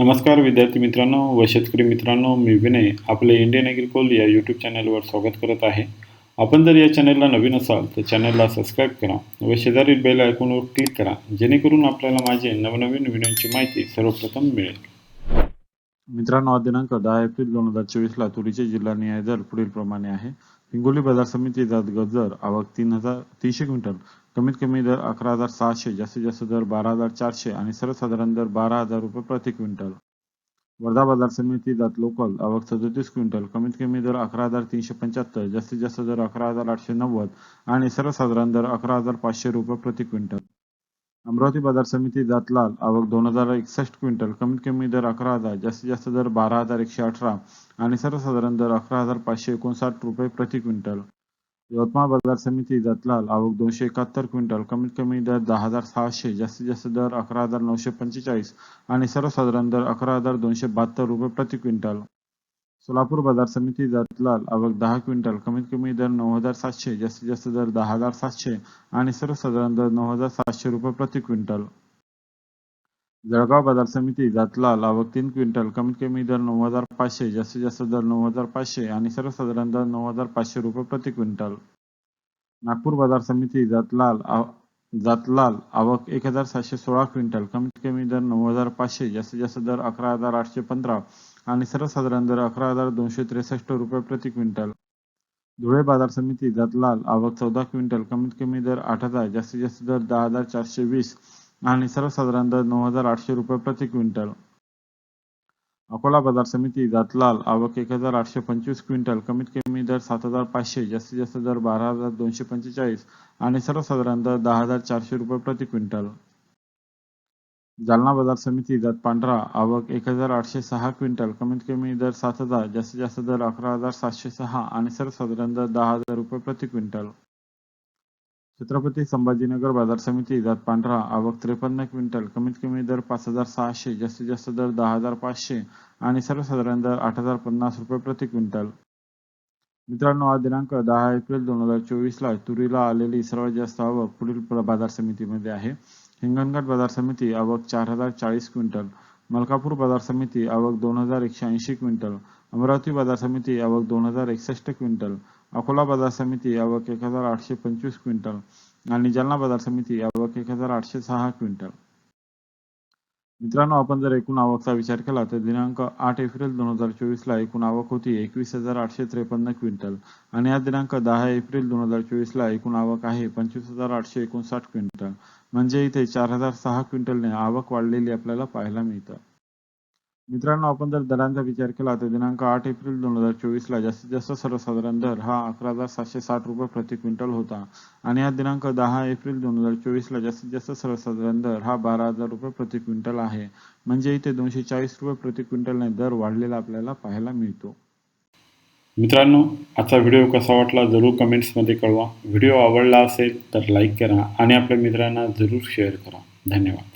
नमस्कार विद्यार्थी मित्रांनो व शेतकरी मित्रांनो मी विनय आपले इंडियन ॲग्रिकोल या यूट्यूब चॅनलवर स्वागत करत आहे. आपण जर या चॅनलला नवीन असाल तर चॅनलला सबस्क्राईब करा व शेजारील बेल आयकॉनवर क्लिक करा जेणेकरून आपल्याला माझे नवनवीन व्हिडिओची माहिती सर्वप्रथम मिळेल. मित्रांनो दिनांक दहा एप्रिल दोन हजार चोवीसला तुरीचे जिल्हा न्याय दर पुढील प्रमाणे आहे. हिंगोली बाजार समिती जात गजर आवक तीन हजार तीनशे क्विंटल कमीत कमी दर अकरा हजार सहाशे जास्तीत जास्त दर बारा हजार चारशे आणि सर्वसाधारण दर बारा हजार रुपये प्रति क्विंटल. वर्धा बाजार समिती जात लोकल आवक सदोतीस क्विंटल कमीत कमी दर अकरा हजार तीनशे पंच्याहत्तर जास्तीत जास्त दर अकरा हजार आठशे नव्वद आणि सर्वसाधारण दर अकरा हजार पाचशे रुपये प्रति क्विंटल. अमरावती बाजार समिती जात लाल आवक दोन हजार एकसष्ट क्विंटल कमीत कमी दर अकरा हजार जास्तीत जास्त दर बारा हजार एकशे अठरा आणि सर्वसाधारण दर अकरा हजार पाचशे एकोणसाठ रुपये प्रति क्विंटल. यवतमाळ बाजार समिती जतलाल आवक दोनशे एकाहत्तर क्विंटल कमीत कमी दर दहा हजार सहाशे जास्तीत जास्त दर अकरा हजार नऊशे पंचेचाळीस आणि सर्वसाधारण दर अकरा हजार दोनशे बहात्तर रुपये प्रति क्विंटल. सोलापूर बाजार समिती जतलाल आवक दहा क्विंटल कमीत कमी दर नऊ हजार सातशे जास्तीत जास्त दर दहा हजार सातशे आणि सर्वसाधारण दर नऊ हजार सातशे रुपये प्रति क्विंटल. जळगाव बाजार समिती जातला लावक तीन क्विंटल कमीत कमी दर नऊ हजार पाचशे जास्तीत जास्त दर नऊ हजार पाचशे आणि सर्वसाधारण दर नऊ हजार पाचशे रुपये प्रति क्विंटल. नागपूर बाजार समिती जातलाल जातलाल आवक एक हजार सातशे सोळा क्विंटल कमीत कमी दर नऊ हजार पाचशे जास्तीत जास्त दर अकरा हजार आठशे पंधरा आणि सर्वसाधारण दर अकरा हजार दोनशे त्रेसष्ट रुपये प्रति क्विंटल. धुळे बाजार समिती जातलाल आवक चौदा क्विंटल कमीत कमी दर आठ हजार जास्तीत जास्त दर दहा हजार चारशे वीस आणि सर्वसाधारण दर नऊ हजार आठशे रुपये प्रति क्विंटल. अकोला बाजार समिती जातलाल आवक एक हजार आठशे पंचवीस क्विंटल कमीत कमी दर सात हजार पाचशे जास्तीत जास्त दर बारा हजार दोनशे पंचेचाळीस आणि सर्वसाधारण दर दहा हजार चारशे रुपये प्रति क्विंटल. जालना बाजार समिती जात पांढरा आवक एक हजार आठशे सहा क्विंटल कमीत कमी दर सात हजार जास्तीत जास्त दर अकरा हजार सातशे सहा आणि सर्वसाधारण दर दहा हजार रुपये प्रति क्विंटल. छत्रपती संभाजीनगर बाजार समिती जात पांढरा आवक त्रेपन्न क्विंटल कमीत कमी दर पाच हजार सहाशे जास्तीत जास्त दर दहा हजार पाचशे आणि सर्वसाधारण दर आठ हजार पन्नास रुपये प्रति क्विंटल. मित्रांनो आज दिनांक दहा एप्रिल दोन हजार चोवीसला तुरीला आलेली सर्वात जास्त आवक पुढील बाजार समितीमध्ये आहे. हिंगणघाट बाजार समिती आवक चार हजार चाळीस क्विंटल मलकापूर बाजार समिती आवक दोन हजार एकशे ऐंशी क्विंटल अमरावती बाजार समिती आवक दोन हजार एकसष्ट क्विंटल अकोला बाजार समिती आवक एक हजार आठशे पंचवीस क्विंटल आणि जालना बाजार समिती आवक एक हजार आठशे सहा क्विंटल. मित्रांनो आपण जर एकूण आवकचा विचार केला तर दिनांक आठ एप्रिल दोन हजार चोवीसला एकूण आवक होती एकवीस हजार आठशे त्रेपन्न क्विंटल आणि या दिनांक दहा एप्रिल दोन हजार चोवीसला एकूण आवक आहे पंचवीस हजार आठशे एकोणसाठ क्विंटल. म्हणजे इथे चार हजार सहा क्विंटलने आवक वाढलेली आपल्याला पाहायला मिळतं. मित्रांनो आपण जर दरांचा विचार केला तर दिनांक आठ एप्रिल दोन हजार चोवीसला जास्तीत जास्त सर्वसाधारण दर हा अकरा हजार सातशे साठ रुपये प्रति क्विंटल होता. आणि हा दिनांक दहा एप्रिल दोन हजार चोवीसला जास्तीत जास्त सर्वसाधारण दर हा बारा हजार रुपये प्रति क्विंटल आहे. म्हणजे इथे दोनशे चाळीस रुपये प्रति क्विंटलने दर वाढलेला आपल्याला पाहायला मिळतो. मित्रांनो आजचा व्हिडिओ कसा वाटला जरूर कमेंट्समध्ये कळवा. व्हिडिओ आवडला असेल तर लाईक करा आणि आपल्या मित्रांना जरूर शेअर करा. धन्यवाद.